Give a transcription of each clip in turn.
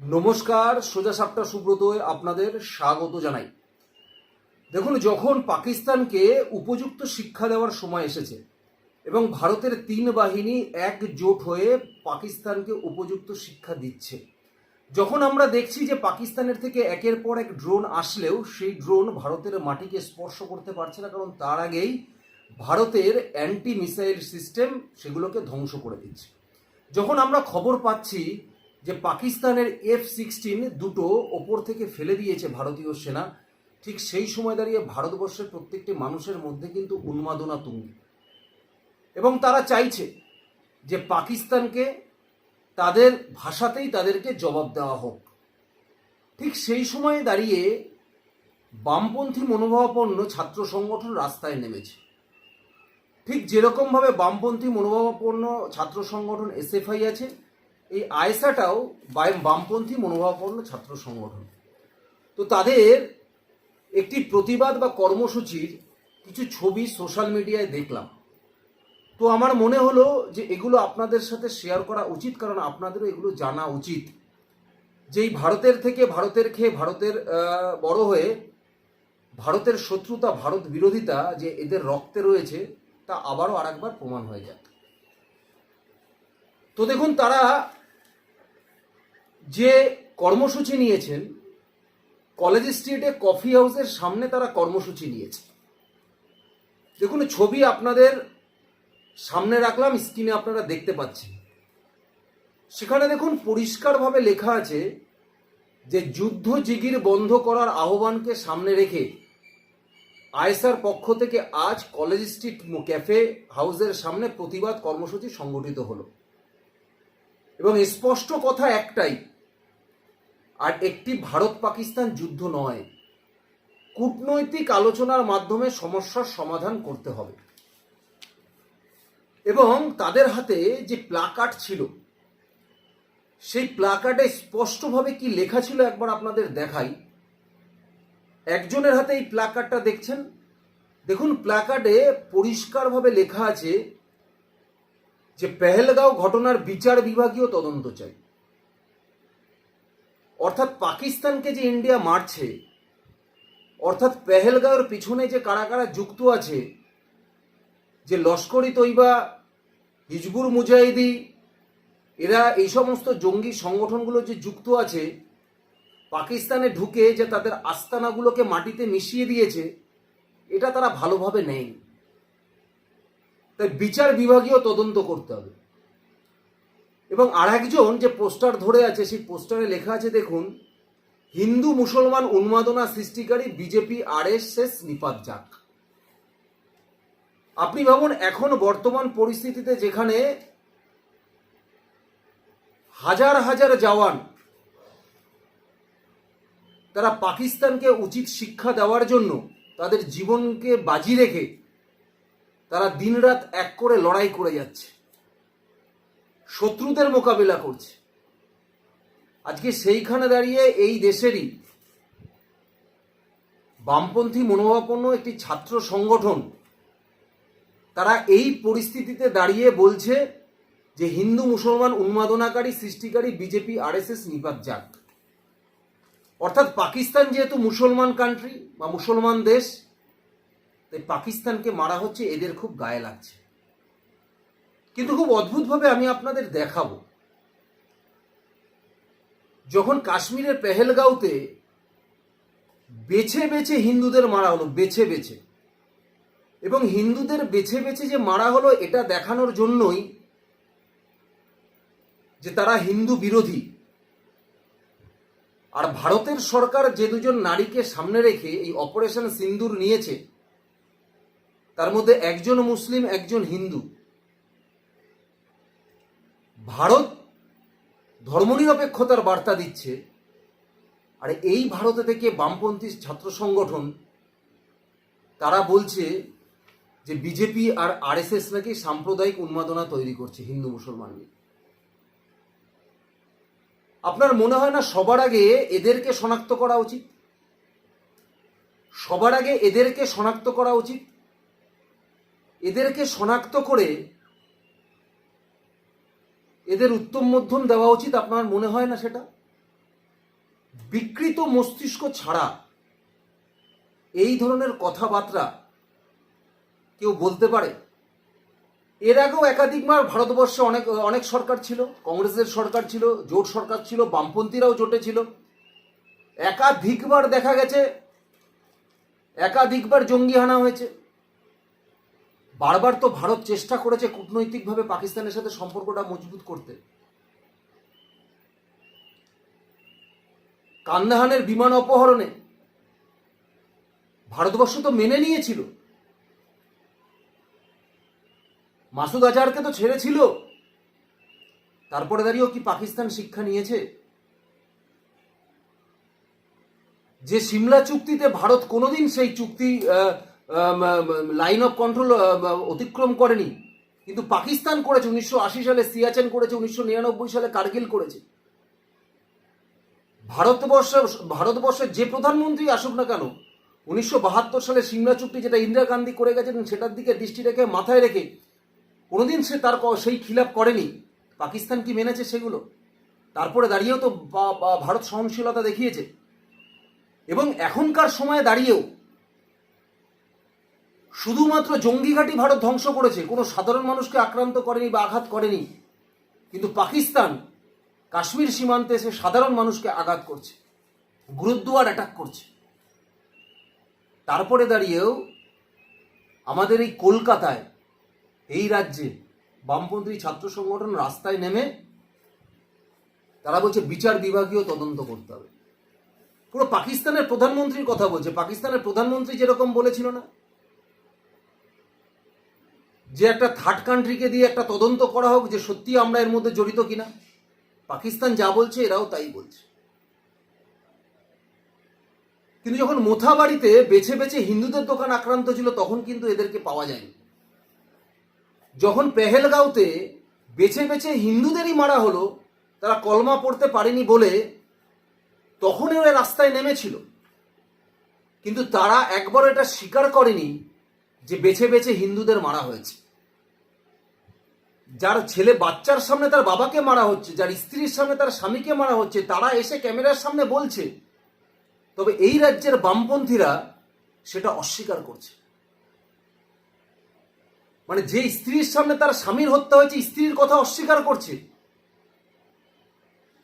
নমস্কার, সোজা সাপটা সুব্রত আপনাদের স্বাগত জানাই। দেখুন, যখন পাকিস্তানকে উপযুক্ত শিক্ষা দেওয়ার সময় এসেছে এবং ভারতের তিন বাহিনী একজোট হয়ে পাকিস্তানকে উপযুক্ত শিক্ষা দিচ্ছে, যখন আমরা দেখছি যে পাকিস্তানের থেকে একের পর এক ড্রোন আসলেও সেই ড্রোন ভারতের মাটিকে স্পর্শ করতে পারছে না, কারণ তার আগেই ভারতের অ্যান্টি মিসাইল সিস্টেম সেগুলোকে ধ্বংস করে দিচ্ছে। যখন আমরা খবর পাচ্ছি যে পাকিস্তানের এফ সিক্সটিন দুটো ওপর থেকে ফেলে দিয়েছে ভারতীয় সেনা, ঠিক সেই সময় দাঁড়িয়ে ভারতবর্ষের প্রত্যেকটি মানুষের মধ্যে কিন্তু উন্মাদনা তুঙ্গি। এবং তারা চাইছে যে পাকিস্তানকে তাদের ভাষাতেই তাদেরকে জবাব দেওয়া হোক। ঠিক সেই সময়ে দাঁড়িয়ে বামপন্থী মনোভাবাপন্ন ছাত্র সংগঠন রাস্তায় নেমেছে। ঠিক যেরকমভাবে বামপন্থী মনোভাবাপন্ন ছাত্র সংগঠন এসএফআই আছে এই আয়সাটাও বাম- বামপন্থী মনোভাবাপন্ন ছাত্র সংগঠন। তো তাদের একটি প্রতিবাদ বা কর্মসূচির কিছু ছবি সোশ্যাল মিডিয়ায় দেখলাম। তো আমার মনে হলো যে এগুলো আপনাদের সাথে শেয়ার করা উচিত, কারণ আপনাদেরও এগুলো জানা উচিত। যেই ভারতের থেকে ভারতের খেয়ে ভারতের বড় হয়ে ভারতের শত্রুতা, ভারত বিরোধিতা যে এদের রক্তে রয়েছে, তা আবারও আরেকবার প্রমাণ হয়ে যায়। তো দেখুন, তারা যে কর্মসূচি নিয়েছেন কলেজ স্ট্রিটে কফি হাউসের সামনে তারা কর্মসূচি নিয়েছে। দেখুন, ছবি আপনাদের সামনে রাখলাম স্ক্রিনে আপনারা দেখতে পাচ্ছেন। সেখানে দেখুন, পরিষ্কারভাবে লেখা আছে যে যুদ্ধ জিগির বন্ধ করার আহ্বানকে সামনে রেখে আইসার পক্ষ থেকে আজ কলেজ স্ট্রিট ক্যাফে হাউসের সামনে প্রতিবাদ কর্মসূচি সংগঠিত হলো। এবং স্পষ্ট কথা একটাই আর একটি ভারত পাকিস্তান যুদ্ধ নয়। কূটনৈতিক আলোচনার মাধ্যমে সমস্যার সমাধান করতে হবে। এবং তাদের হাতে যে প্লাকার্ড ছিল, সেই প্লাকার্ডে স্পষ্টভাবে কি লেখা ছিল একবার আপনাদের দেখাই। একজনের হাতে এই প্লাকার্ডটা দেখছেন? দেখুন, প্লাকার্ডে পরিষ্কারভাবে লেখা আছে যে, পেহেলগাঁও ঘটনার বিচার বিভাগীয় তদন্ত চাই। অর্থাৎ পাকিস্তানকে যে ইন্ডিয়া মারছে, অর্থাৎ পেহেলগাঁওয়ের পিছনে যে কারা কারা যুক্ত আছে, যে লস্করি তৈবা হিজবুর মুজাহিদি, এরা এই সমস্ত জঙ্গি সংগঠনগুলো যে যুক্ত আছে, পাকিস্তানে ঢুকে যে তাদের আস্তানাগুলোকে মাটিতে মিশিয়ে দিয়েছে, এটা তারা ভালোভাবে নেয়নি। তাই বিচার বিভাগীয় তদন্ত করতে হবে। এবং আর একজন যে পোস্টার ধরে আছে, সেই পোস্টারে লেখা আছে, দেখুন, হিন্দু মুসলমান উন্মাদনা সৃষ্টিকারী বিজেপি আরএসএস নিপাত যাক। আপনি ভাবুন, এখন বর্তমান পরিস্থিতিতে যেখানে হাজার হাজার জওয়ান তারা পাকিস্তানকে উচিত শিক্ষা দেওয়ার জন্য তাদের জীবনকে বাজি রেখে তারা দিনরাত এক করে লড়াই করে যাচ্ছে। শত্রুদের মোকাবিলা করছে। আজকে সেইখানে দাঁড়িয়ে এই দেশেরই বামপন্থী মনোভাবাপন্ন একটি ছাত্র সংগঠন তারা এই পরিস্থিতিতে দাঁড়িয়ে বলছে যে হিন্দু মুসলমান উন্মাদনাকারী সৃষ্টিকারী বিজেপি, আরএসএস, নিপাত যাক। অর্থাৎ পাকিস্তান যেহেতু মুসলমান কান্ট্রি বা মুসলমান দেশ, তাই পাকিস্তানকে মারা হচ্ছে এদের খুব গায়ে লাগছে। কিন্তু খুব অদ্ভুতভাবে আমি আপনাদের দেখাবো। যখন কাশ্মীরের পেহেলগাঁওতে বেছে বেছে হিন্দুদের মারা হলো, বেছে বেছে, এবং হিন্দুদের বেছে বেছে যে মারা হলো, এটা দেখানোর জন্যই যে তারা হিন্দু বিরোধী। আর ভারতের সরকার যে দুজন নারীকে সামনে রেখে এই অপারেশন সিন্দুর নিয়েছে, তার মধ্যে একজন মুসলিম, একজন হিন্দু। ভারত ধর্মনিরপেক্ষতার বার্তা দিচ্ছে। আর এই ভারতে থেকে বামপন্থী ছাত্র সংগঠন, তারা বলছে যে বিজেপি আর আরএসএস নাকি সাম্প্রদায়িক উন্মাদনা তৈরি করছে হিন্দু মুসলমান নিয়ে আপনার মনে হয় না সবার আগে এদেরকে শনাক্ত করা উচিত? সবার আগে এদেরকে শনাক্ত করা উচিত? এদেরকে শনাক্ত করে এদের উত্তম মধ্যম দেওয়া উচিত, আপনার মনে হয় না সেটা? বিকৃত মস্তিষ্ক ছাড়া এই ধরনের কথাবার্তা কেউ বলতে পারে? এর আগেও একাধিকবার ভারতবর্ষে অনেক অনেক সরকার ছিল, কংগ্রেসের সরকার ছিল, জোট সরকার ছিল, বামপন্থীরাও জোটে ছিল। একাধিকবার দেখা গেছে, একাধিকবার জঙ্গি হানা হয়েছে। বারবার তো ভারত চেষ্টা করেছে কূটনৈতিকভাবে পাকিস্তানের সাথে সম্পর্কটা মজবুত করতে। কান্দাহানের বিমান অপহরণে ভারতবর্ষ তো মেনে নিয়েছিল। মাসুদ আজহারকে তো ছেড়েছিল। তারপরে দাঁড়িয়েও কি পাকিস্তান শিক্ষা নিয়েছে? যে সিমলা চুক্তিতে ভারত কোনোদিন সেই চুক্তি লাইন অফ কন্ট্রোল অতিক্রম করেনি। কিন্তু পাকিস্তান করেছে, উনিশশো আশি সালে সিয়াচেন করেছে, উনিশশো নিরানব্বই সালে কার্গিল করেছে। ভারতবর্ষ, ভারতবর্ষের যে প্রধানমন্ত্রী আসুক না কেন, উনিশশো বাহাত্তর সালে সিমলা চুক্তি যেটা ইন্দিরা গান্ধী করে গেছেন, সেটার দিকে দৃষ্টি রেখে মাথায় রেখে, কোনোদিন সে তার সেই খিলাপ করেনি। পাকিস্তান কি মেনেছে সেগুলো? তারপরে দাঁড়িয়েও তো ভারত সহনশীলতা দেখিয়েছে। এবং এখনকার সময়ে দাঁড়িয়েও শুধুমাত্র জঙ্গি ঘাঁটি ভারত ধ্বংস করেছে, কোনো সাধারণ মানুষকে আক্রান্ত করেনি বা আঘাত করেনি, কিন্তু পাকিস্তান কাশ্মীর সীমান্তে এসে সাধারণ মানুষকে আঘাত করছে গুরুদ্দুয়ার অ্যাটাক করছে। তারপরে দাঁড়িয়েও আমাদের এই কলকাতায়, এই রাজ্যে বামপন্থী ছাত্র সংগঠন রাস্তায় নেমে তারা বলছে, বিচার বিভাগীয় তদন্ত করতে হবে। পুরো পাকিস্তানের প্রধানমন্ত্রীর কথা বলছে, পাকিস্তানের প্রধানমন্ত্রী যেরকম বলেছিল না যে একটা থার্ড কান্ট্রিকে দিয়ে একটা তদন্ত করা হোক যে সত্যি আমরা এর মধ্যে জড়িত কিনা। পাকিস্তান যা বলছে, এরাও তাই বলছে। কিন্তু যখন মোথাবাড়িতে বেছে বেছে হিন্দুদের দোকান আক্রান্ত ছিল, তখন কিন্তু এদেরকে পাওয়া যায়নি। যখন পেহেলগাঁওতে বেছে বেছে হিন্দুদেরই মারা হলো, তারা কলমা পড়তে পারেনি বলে, তখন এরা রাস্তায় নেমেছিল। কিন্তু তারা একবার এটা স্বীকার করেনি যে বেছে বেছে হিন্দুদের মারা হয়েছে। যার ছেলে বাচ্চার সামনে তার বাবাকে মারা হচ্ছে, যার স্ত্রীর সামনে তার স্বামীকে মারা হচ্ছে, তারা এসে ক্যামেরার সামনে বলছে। তবে এই রাজ্যের বামপন্থীরা সেটা অস্বীকার করছে। মানে যে স্ত্রীর সামনে তার স্বামীর হত্যা হয়েছে, স্ত্রীর কথা অস্বীকার করছে।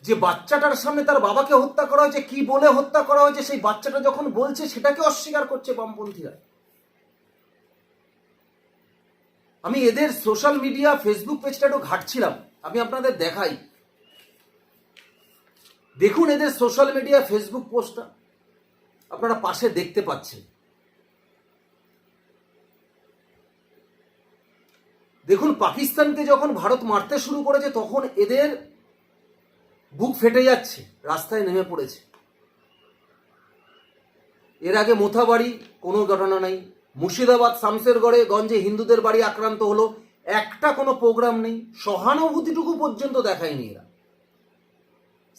যে বাচ্চাটার সামনে তার বাবাকে হত্যা করা হয়েছে, কি বলে হত্যা করা হয়েছে, সেই বাচ্চাটা যখন বলছে, সেটাকে অস্বীকার করছে বামপন্থীরা। আমি এদের সোশ্যাল মিডিয়া ফেসবুক পেজটা একটু ঘাটছিলাম। আমি আপনাদের দেখাই। দেখুন এদের সোশ্যাল মিডিয়া ফেসবুক পোস্টটা আপনারা পাশে দেখতে পাচ্ছেন। দেখুন, পাকিস্তানকে যখন ভারত মারতে শুরু করেছে, তখন এদের বুক ফেটে যাচ্ছে, রাস্তায় নেমে পড়েছে। এর আগে মোথাবাড়ি, কোনো ঘটনা নাই। মুর্শিদাবাদ শামসেরগড়ে গঞ্জে হিন্দুদের বাড়ি আক্রান্ত হলো। একটা কোনো প্রোগ্রাম নেই। সহানুভূতিটুকু পর্যন্ত দেখায়নি এরা।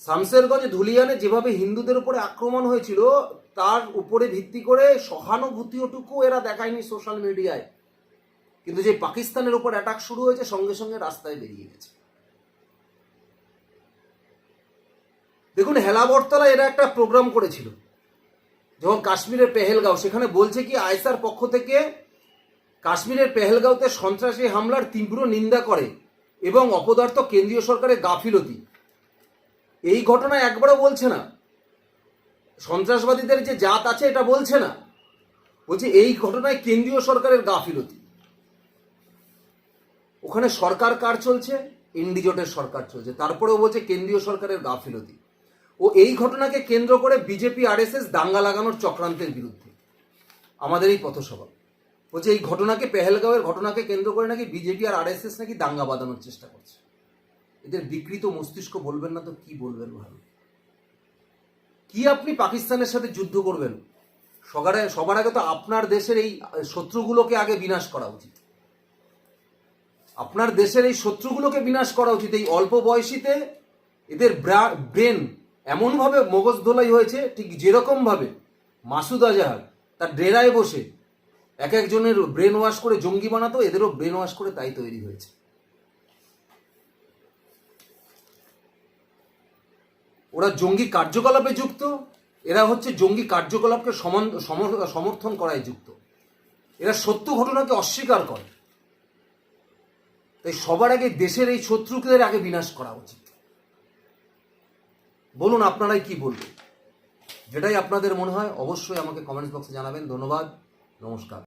শামসেরগঞ্জ ধুলিয়ানে যেভাবে হিন্দুদের উপরে আক্রমণ হয়েছিল, তার উপরে ভিত্তি করে সহানুভূতিটুকু এরা দেখায়নি সোশ্যাল মিডিয়ায়। কিন্তু যে পাকিস্তানের উপর অ্যাটাক শুরু হয়েছে, সঙ্গে সঙ্গে রাস্তায় বেরিয়ে গেছে। দেখুন হেলাবরতলা এরা একটা প্রোগ্রাম করেছিল। যখন কাশ্মীরের পেহেলগাঁও, সেখানে বলছে কি, আইসার পক্ষ থেকে কাশ্মীরের পেহেলগাঁওতে সন্ত্রাসী হামলার তীব্র নিন্দা করে এবং অপদার্থ কেন্দ্রীয় সরকারের গাফিলতি। এই ঘটনা একবারও বলছে না। সন্ত্রাসবাদীদের যে জাত আছে, এটা বলছে না। বলছে এই ঘটনায় কেন্দ্রীয় সরকারের গাফিলতি। ওখানে সরকার কার চলছে? ইন্ডিজোটের সরকার চলছে। তারপরেও বলছে কেন্দ্রীয় সরকারের গাফিলতি। ও এই ঘটনাকে কেন্দ্র করে বিজেপি, আরএসএস দাঙ্গা লাগানোর চক্রান্তের বিরুদ্ধে। আমাদের এই পথসভা। বলছে এই ঘটনাকে, পেহেলগাঁওয়ের ঘটনাকে কেন্দ্র করে নাকি বিজেপি আর আরএসএস নাকি দাঙ্গা বাঁধানোর চেষ্টা করছে। এদের বিকৃত মস্তিষ্ক বলবেন না তো কি বলবেন ভালো কি আপনি পাকিস্তানের সাথে যুদ্ধ করবেন? সবার সবার আগে তো আপনার দেশের এই শত্রুগুলোকে আগে বিনাশ করা উচিত। আপনার দেশের এই শত্রুগুলোকে বিনাশ করা উচিত। এই অল্প বয়সীতে এদের ব্রেন এমনভাবে মগজ ধোলাই হয়েছে, ঠিক যেরকম ভাবে মাসুদ আজাহার তার ডেরায় বসে এক একজনের ব্রেন ওয়াশ করে জঙ্গি বানাতো, এদেরও ব্রেন ওয়াশ করে তাই তৈরি হয়েছে। ওরা জঙ্গি কার্যকলাপে যুক্ত, এরা হচ্ছে জঙ্গি কার্যকলাপকে সমর্থন করায় যুক্ত। এরা সত্য ঘটনাকে অস্বীকার করে। তাই সবার আগে দেশের এই শত্রুদের আগে বিনাশ করা উচিত। বলুন আপনারাই কি বলবেন যেটাই আপনাদের মনে হয়, অবশ্যই আমাকে কমেন্টস বক্সে জানাবেন। ধন্যবাদ, নমস্কার।